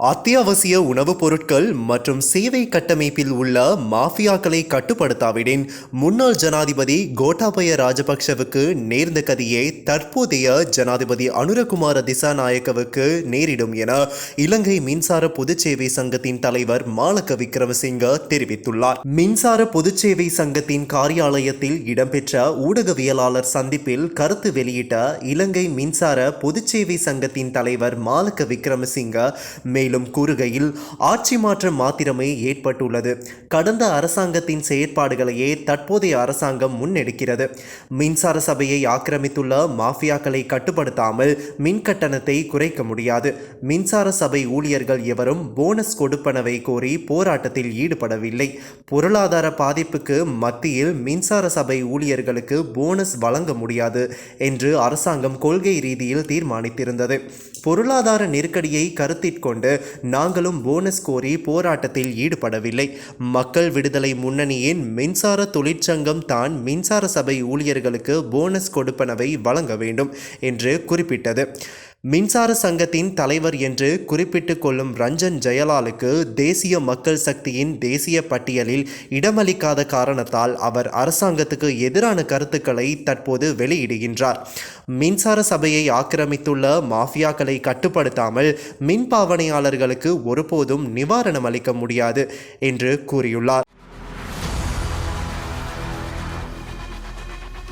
அத்தியாவசிய உணவுப் பொருட்கள் மற்றும் சேவை கட்டமைப்பில் உள்ள மாஃபியாக்களை கட்டுப்படுத்தாவிடின் முன்னாள் ஜனாதிபதி கோட்டாபய ராஜபக்ஷவுக்கு நேர்ந்த கதியே தற்போதைய ஜனாதிபதி அனுரகுமார திசாநாயக்கவுக்கு நேரிடும் என இலங்கை மின்சார பொதுச்சேவை சங்கத்தின் தலைவர் மாலக்க விக்ரமசிங்க தெரிவித்துள்ளார். மின்சார பொதுச்சேவை சங்கத்தின் காரியாலயத்தில் இடம்பெற்ற ஊடகவியலாளர் சந்திப்பில் கருத்து வெளியிட்ட இலங்கை மின்சார பொதுச்சேவை சங்கத்தின் தலைவர் மாலக்க விக்ரமசிங்க மேலும் கூறுகையில் ஆட்சி மாற்றம் மாத்திரமே ஏற்பட்டுள்ளது. கடந்த அரசாங்கத்தின் செயற்பாடுகளையே தற்போதைய அரசாங்கம் முன்னெடுக்கிறது. மின்சார சபையை ஆக்கிரமித்துள்ள மாஃபியாக்களை கட்டுப்படுத்தாமல் மின் கட்டணத்தை குறைக்க முடியாது. மின்சார சபை ஊழியர்கள் எவரும் போனஸ் கொடுப்பனவை கோரி போராட்டத்தில் ஈடுபடவில்லை. பொருளாதார பாதிப்புக்கு மத்தியில் மின்சார சபை ஊழியர்களுக்கு போனஸ் வழங்க முடியாது என்று அரசாங்கம் கொள்கை ரீதியில் தீர்மானித்திருந்தது. பொருளாதார நெருக்கடியை கருத்திற்கொண்டு நாங்களும் போனஸ் கோரி போராட்டத்தில் ஈடுபடவில்லை. மக்கள் விடுதலை முன்னணியின் மின்சார தொழிற்சங்கம் தான் மின்சார சபை ஊழியர்களுக்கு போனஸ் கொடுப்பனவை வழங்க வேண்டும் என்று குறிப்பிட்டது. மின்சார சங்கத்தின் தலைவர் என்று குறிப்பிட்டு கொள்ளும் ரஞ்சன் ஜெயலாலுக்கு தேசிய மக்கள் சக்தியின் தேசிய பட்டியலில் இடமளிக்காத காரணத்தால் அவர் அரசாங்கத்துக்கு எதிரான கருத்துக்களை தற்போது வெளியிடுகின்றார். மின்சார சபையை ஆக்கிரமித்துள்ள மாஃபியாக்களை கட்டுப்படுத்தாமல் மின் பாவனையாளர்களுக்கு ஒருபோதும் நிவாரணம் அளிக்க முடியாது என்று கூறியுள்ளார்.